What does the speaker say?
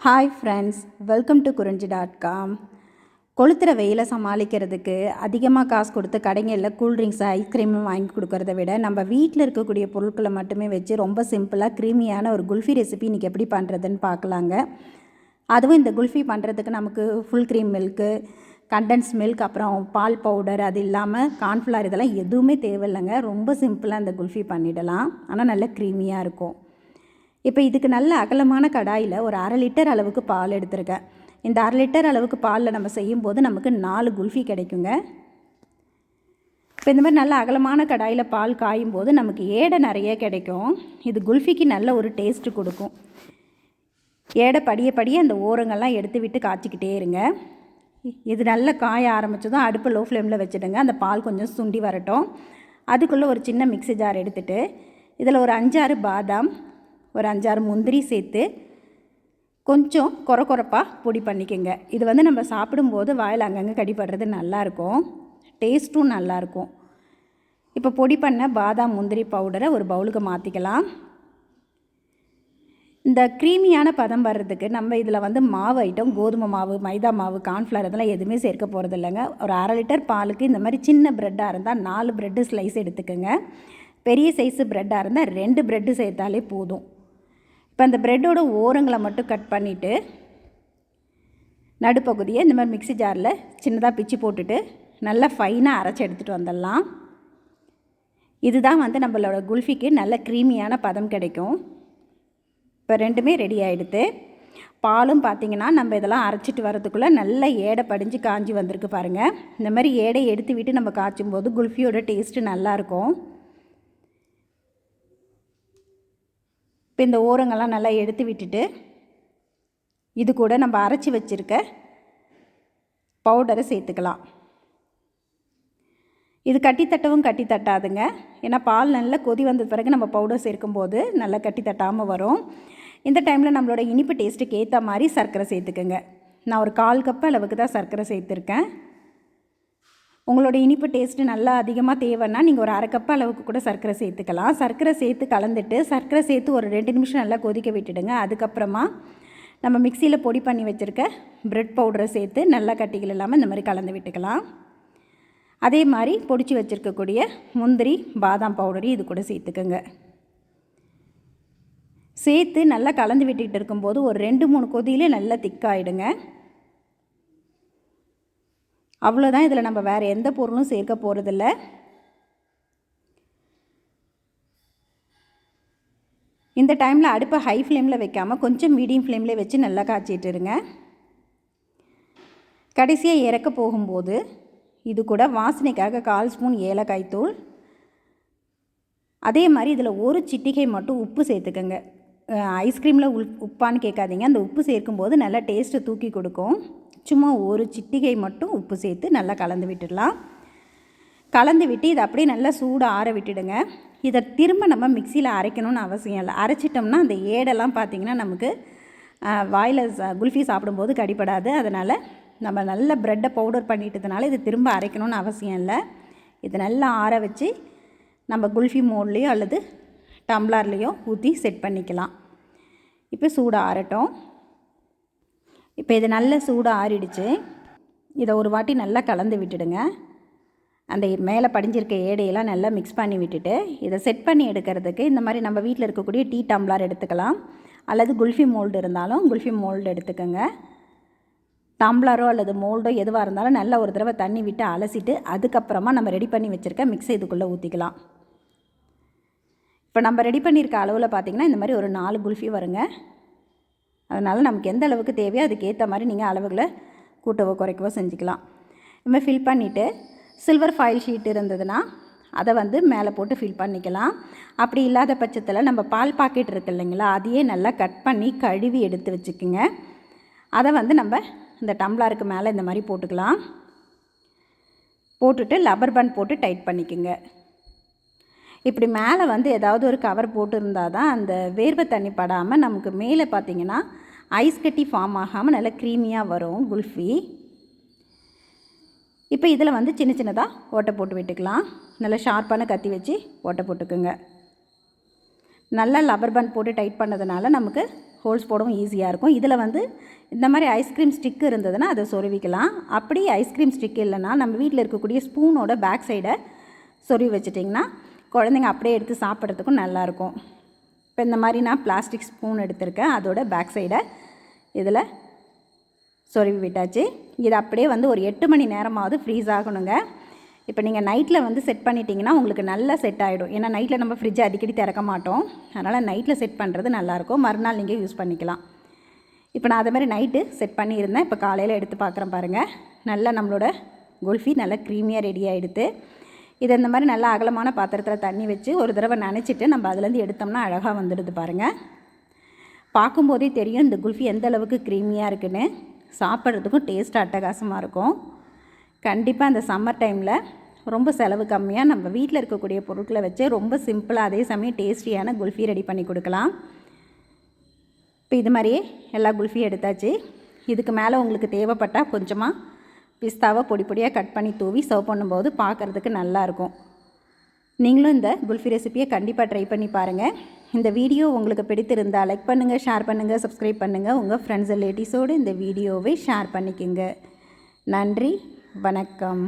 Hi friends welcome to Kurinji dot com கொளுத்துற வெயிலை சமாளிக்கிறதுக்கு அதிகமாக காசு கொடுத்து கடைங்களில் கூல்ட்ரிங்க்ஸ் ஐஸ்கிரீமும் வாங்கி கொடுக்கறத விட நம்ம வீட்டில் இருக்கக்கூடிய பொருட்களை மட்டுமே வச்சு ரொம்ப சிம்பிளாக க்ரீமியான ஒரு குல்ஃபி ரெசிபி இன்றைக்கி எப்படி பண்ணுறதுன்னு பார்க்கலாங்க. அதுவும் இந்த குல்ஃபி பண்ணுறதுக்கு நமக்கு full cream milk condensed milk அப்புறம் பால் பவுடர் அது இல்லாமல் கார்ன்ஃப்ளார் இதெல்லாம் எதுவுமே தேவையில்லைங்க. ரொம்ப சிம்பிளாக இந்த குல்ஃபி பண்ணிடலாம். ஆனால் நல்ல க்ரீமியாக இருக்கும். இப்போ இதுக்கு நல்ல அகலமான கடாயில் ஒரு அரை லிட்டர் அளவுக்கு பால் எடுத்திருக்கேன். இந்த அரை லிட்டர் அளவுக்கு பாலில் நம்ம செய்யும்போது நமக்கு நாலு குல்ஃபி கிடைக்குங்க. இப்போ இந்த மாதிரி நல்ல அகலமான கடாயில் பால் காயும் போது நமக்கு ஏடை நிறைய கிடைக்கும். இது குல்ஃபிக்கு நல்ல ஒரு டேஸ்ட்டு கொடுக்கும். ஏடை படிய படிய அந்த ஓரங்கள்லாம் எடுத்து விட்டு காய்ச்சிக்கிட்டே இருங்க. இது நல்லா காய ஆரம்பித்ததும் அடுப்பு லோ ஃப்ளேமில் வச்சுடுங்க. அந்த பால் கொஞ்சம் சுண்டி வரட்டும். அதுக்குள்ளே ஒரு சின்ன மிக்ஸி ஜார் எடுத்துகிட்டு இதில் ஒரு அஞ்சாறு பாதாம் ஒரு அஞ்சாறு முந்திரி சேர்த்து கொஞ்சம் கொர கொரப்பாக பொடி பண்ணிக்கோங்க. இது வந்து நம்ம சாப்பிடும்போது வாயில் அங்கங்கே கடிப்படுறது நல்லாயிருக்கும் டேஸ்ட்டும் நல்லாயிருக்கும் இப்போ பொடி பண்ண பாதாம் முந்திரி பவுடரை ஒரு பவுலுக்கு மாற்றிக்கலாம் இந்த க்ரீமியான பதம் வர்றதுக்கு நம்ம இதில் வந்து மாவு ஐட்டம் கோதுமை மாவு மைதா மாவு கார்ன்ஃப்ளவர் இதெல்லாம் எதுவுமே சேர்க்க போகிறது இல்லைங்க. ஒரு அரை லிட்டர் பாலுக்கு இந்த மாதிரி சின்ன ப்ரெட்டாக இருந்தால் நாலு ப்ரெட்டு ஸ்லைஸ் எடுத்துக்கோங்க. பெரிய சைஸு ப்ரெட்டாக இருந்தால் ரெண்டு ப்ரெட்டு சேர்த்தாலே போதும். இப்போ அந்த ப்ரெட்டோட ஓரங்களை மட்டும் கட் பண்ணிவிட்டு நடுப்பகுதியை இந்த மாதிரி மிக்ஸி ஜாரில் சின்னதாக பிச்சு போட்டுட்டு நல்லா ஃபைனாக அரைச்சி எடுத்துகிட்டு வந்துடலாம். இதுதான் வந்து நம்மளோட குல்ஃபிக்கு நல்ல க்ரீமியான பதம் கிடைக்கும். இப்போ ரெண்டுமே ரெடி ஆகிடுது பாலும் பார்த்திங்கன்னா நம்ம இதெல்லாம் அரைச்சிட்டு வரதுக்குள்ளே நல்ல ஏடை படிஞ்சு காஞ்சி வந்திருக்கு பாருங்கள் இந்த மாதிரி ஏடை எடுத்து விட்டு நம்ம காய்ச்சும் போது குல்ஃபியோட டேஸ்ட்டு நல்லாயிருக்கும் இப்போ இந்த ஓரங்கள்லாம் நல்லா எடுத்து விட்டுட்டு இது கூட நம்ம அரைச்சி வச்சுருக்க பவுடரை சேர்த்துக்கலாம். இது கட்டி தட்டவும் கட்டி தட்டாதுங்க ஏன்னா பால் நல்லா கொதி வந்த பிறகு நம்ம பவுடர் சேர்க்கும்போது நல்லா கட்டி தட்டாமல் வரும். இந்த டைமில் நம்மளோட இனிப்பு டேஸ்ட்டுக்கு ஏற்ற மாதிரி சர்க்கரை சேர்த்துக்கோங்க. நான் ஒரு கால் கப் அளவுக்கு தான் சர்க்கரை சேர்த்துருக்கேன். உங்களோட இனிப்பு டேஸ்ட்டு நல்லா அதிகமாக தேவைன்னா நீங்கள் ஒரு அரை கப் அளவுக்கு கூட சர்க்கரை சேர்த்துக்கலாம். சர்க்கரை சேர்த்து கலந்துட்டு சர்க்கரை சேர்த்து ஒரு ரெண்டு நிமிஷம் நல்லா கொதிக்க விட்டுடுங்க. அதுக்கப்புறமா நம்ம மிக்சியில் பொடி பண்ணி வச்சுருக்க ப்ரெட் பவுடரை சேர்த்து நல்லா கட்டிகள் இல்லாமல் இந்த மாதிரி கலந்து விட்டுக்கலாம். அதே மாதிரி பொடிச்சு வச்சுருக்கக்கூடிய முந்திரி பாதாம் பவுடரையும் இது கூட சேர்த்துக்கோங்க. சேர்த்து நல்லா கலந்து விட்டுக்கிட்டு இருக்கும்போது ஒரு ரெண்டு மூணு கொதியிலே நல்லா திக்காயிடுங்க அவ்வளோதான் இதில் நம்ம வேறு எந்த பொருளும் சேர்க்க போகிறதில்ல இந்த டைமில் அடுப்பை ஹை ஃப்ளேமில் வைக்காமல் கொஞ்சம் மீடியம் ஃப்ளேமில் வச்சு நல்லா காய்ச்சிட்டு இருங்க. கடைசியாக இறக்க போகும்போது இது கூட வாசனைக்காக கால் ஸ்பூன் ஏலக்காய் தூள். அதே மாதிரி இதில் ஒரு சிட்டிகை மட்டும் உப்பு சேர்த்துக்கோங்க. ஐஸ்கிரீமில் உள் உப்பான்னு கேட்காதீங்க. அந்த உப்பு சேர்க்கும்போது நல்லா டேஸ்ட்டை தூக்கி கொடுக்கும். சும்மா ஒரு சிட்டிகை மட்டும் உப்பு சேர்த்து நல்லா கலந்து விட்டுடலாம். கலந்து விட்டு இதை அப்படியே நல்லா சூடாக ஆற விட்டுடுங்க. இதை திரும்ப நம்ம மிக்சியில் அரைக்கணும்னு அவசியம் இல்லை. அரைச்சிட்டோம்னா அந்த ஏடெல்லாம் பார்த்திங்கன்னா நமக்கு வாயில் குல்ஃபி சாப்பிடும்போது கடிப்படாது அதனால் நம்ம நல்ல ப்ரெட்டை பவுடர் பண்ணிட்டதுனால இது திரும்ப அரைக்கணும்னு அவசியம் இல்லை. இது நல்லா ஆற வச்சு நம்ம குல்ஃபி மோட்லேயோ அல்லது டம்ளர்லேயோ ஊற்றி செட் பண்ணிக்கலாம். இப்போ சூடு ஆறட்டும். இப்போ இது நல்ல சூடாக ஆறிடுச்சு. இதை ஒரு வாட்டி நல்லா கலந்து விட்டுடுங்க. அந்த மேலே படிஞ்சிருக்க ஏடையெல்லாம் நல்லா மிக்ஸ் பண்ணி விட்டுட்டு இதை செட் பண்ணி எடுக்கிறதுக்கு இந்த மாதிரி நம்ம வீட்டில் இருக்கக்கூடிய டீ டம்ளர் எடுத்துக்கலாம். அல்லது குல்ஃபி மோல்டு இருந்தாலும் குல்ஃபி மோல்டு எடுத்துக்கோங்க. டம்ளரோ அல்லது மோல்டோ எதுவாக இருந்தாலும் நல்ல ஒரு தடவை தண்ணி விட்டு அலசிட்டு அதுக்கப்புறமா நம்ம ரெடி பண்ணி வச்சுருக்க மிக்ஸை இதுக்குள்ளே ஊற்றிக்கலாம் இப்போ நம்ம ரெடி பண்ணியிருக்க அளவில் பார்த்திங்கன்னா இந்த மாதிரி ஒரு நாலு குல்ஃபி வருங்க. அதனால் நமக்கு எந்த அளவுக்கு தேவையோ அதுக்கேற்ற மாதிரி நீங்கள் அளவுகளை கூட்டவோ குறைக்கவோ செஞ்சுக்கலாம். இதுமாதிரி ஃபில் பண்ணிவிட்டு சில்வர் ஃபாயில் ஷீட் இருந்ததுன்னா அதை வந்து மேலே போட்டு ஃபில் பண்ணிக்கலாம். அப்படி இல்லாத பட்சத்தில் நம்ம பால் பாக்கெட் இருக்குது இல்லைங்களா அதையே நல்லா கட் பண்ணி கழுவி எடுத்து வச்சுக்கோங்க. அதை வந்து நம்ம இந்த டம்ளாருக்கு மேலே இந்த மாதிரி போட்டுக்கலாம். போட்டுட்டு லப்பர் பேண்ட் போட்டு டைட் பண்ணிக்கோங்க. இப்படி மேலே வந்து ஏதாவது ஒரு கவர் போட்டிருந்தால் தான் அந்த வேர்வை தண்ணி படாமல் நமக்கு மேலே பார்த்திங்கன்னா ஐஸ் கட்டி ஃபார்ம் ஆகாமல் நல்லா க்ரீமியாக வரும் குல்ஃபி. இப்போ இதில் வந்து சின்ன சின்னதாக ஓட்டை போட்டு விட்டுக்கலாம். நல்லா ஷார்ப்பான கத்தி வச்சு ஓட்டை போட்டுக்குங்க. நல்லா லப்பர் பேண்ட் போட்டு டைட் பண்ணதுனால நமக்கு ஹோல்ஸ் போடவும் ஈஸியாக இருக்கும். இதில் வந்து இந்த மாதிரி ஐஸ்கிரீம் ஸ்டிக் இருந்ததுன்னா அதை சொருவிக்கலாம். அப்படி ஐஸ்கிரீம் ஸ்டிக் இல்லைன்னா நம்ம வீட்டில் இருக்கக்கூடிய ஸ்பூனோட பேக் சைடை சொருவி வச்சிட்டிங்கன்னா குழந்தைங்க அப்படியே எடுத்து சாப்பிட்றதுக்கும் நல்லாயிருக்கும். இப்போ இந்த மாதிரி நான் பிளாஸ்டிக் ஸ்பூன் எடுத்திருக்கேன். அதோட பேக் சைடை இதில் சொருவி விட்டாச்சு. இது அப்படியே வந்து ஒரு எட்டு மணி நேரமாவது ஃப்ரீஸ் ஆகணுங்க. இப்போ நீங்கள் நைட்டில் வந்து செட் பண்ணிட்டீங்கன்னா உங்களுக்கு நல்லா செட் ஆகிடும் ஏன்னா நைட்டில் நம்ம ஃப்ரிட்ஜை அடிக்கடி திறக்க மாட்டோம். அதனால் நைட்டில் செட் பண்ணுறது நல்லாயிருக்கும். மறுநாள் நீங்கள் யூஸ் பண்ணிக்கலாம். இப்போ நான் அதே மாதிரி நைட்டு செட் பண்ணியிருந்தேன். இப்போ காலையில் எடுத்து பார்க்குறேன் பாருங்கள் நல்லா நம்மளோட குல்ஃபி நல்லா க்ரீமியாக ரெடி ஆகிடுது இதை இந்த மாதிரி நல்லா அகலமான பாத்திரத்தில் தண்ணி வச்சு ஒரு தடவை நினச்சிட்டு நம்ம அதுலேருந்து எடுத்தோம்னா அழகாக வந்துடுது பாருங்கள் பார்க்கும்போதே தெரியும் இந்த குல்ஃபி எந்த அளவுக்கு க்ரீமியாக இருக்குன்னு. சாப்பிட்றதுக்கும் டேஸ்ட் அட்டகாசமாக இருக்கும். கண்டிப்பாக அந்த சம்மர் டைமில் ரொம்ப செலவு கம்மியாக நம்ம வீட்டில் இருக்கக்கூடிய பொருட்களை வச்சு ரொம்ப சிம்பிளாக அதே சமயம் டேஸ்டியான குல்ஃபி ரெடி பண்ணி கொடுக்கலாம். இப்போ இது மாதிரியே எல்லா குல்ஃபியும் எடுத்தாச்சு. இதுக்கு மேலே உங்களுக்கு தேவைப்பட்டால் கொஞ்சமாக பிஸ்தாவை பொடி பொடியாக கட் பண்ணி தூவி சர்வ் பண்ணும்போது பார்க்குறதுக்கு நல்லாயிருக்கும். நீங்களும் இந்த குல்ஃபி ரெசிப்பியை கண்டிப்பாக ட்ரை பண்ணி பாருங்கள் இந்த வீடியோ உங்களுக்கு பிடித்திருந்தால் லைக் பண்ணுங்கள் ஷேர் பண்ணுங்கள் சப்ஸ்கிரைப் பண்ணுங்கள் உங்கள் ஃப்ரெண்ட்ஸ் ரிலேட்டிவ்ஸோடு இந்த வீடியோவை ஷேர் பண்ணிக்கோங்க. நன்றி வணக்கம்.